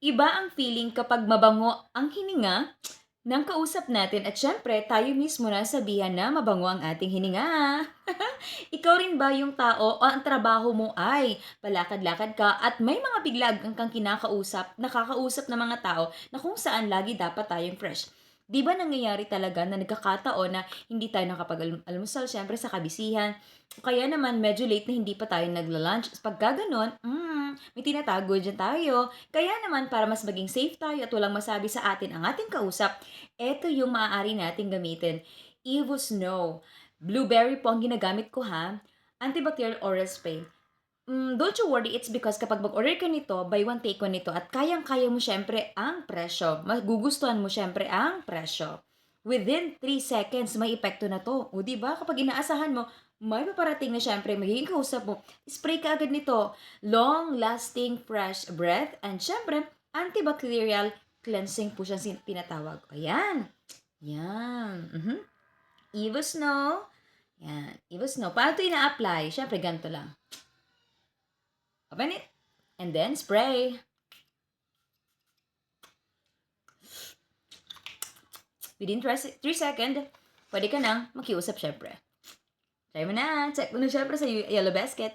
Iba ang feeling kapag mabango ang hininga ng kausap natin at syempre tayo mismo na sabihan na mabango ang ating hininga. Ikaw rin ba yung tao o ang trabaho mo ay palakad-lakad ka at may mga biglag kang kinakausap, nakakausap ng mga tao na kung saan lagi dapat tayong fresh. Di ba nangyayari talaga na nagkakataon na hindi tayo nakapag-almusal, syempre sa kabisihan, kaya naman medyo late na hindi pa tayo nagla-lunch. Pag gaganon, mm, may tinatago dyan tayo. Kaya naman para mas maging safe tayo at walang masabi sa atin ang ating kausap, eto yung maaari nating gamitin. Evo Snow. Blueberry po ang ginagamit ko ha. Antibacterial oral spray. Mm, don't you worry, it's because kapag mag-order ka nito, buy one take one nito at kayang-kaya mo syempre ang presyo. Magugustuhan mo syempre ang presyo. Within 3 seconds, may epekto na to. O di ba Kapag inaasahan mo, may paparating na syempre, magiging kausap mo, spray ka agad nito. Long-lasting fresh breath and syempre, antibacterial cleansing po siya sin- tinatawag. Ayan. Yan. Mhm. Evo Snow. Yan. Evo Snow. Paano ito ina-apply? Syempre, ganito lang. Open it. And then spray. Within 3 seconds, pwede ka nang makiusap syempre. Try mo na. Check mo na syempre sa Yellow Basket.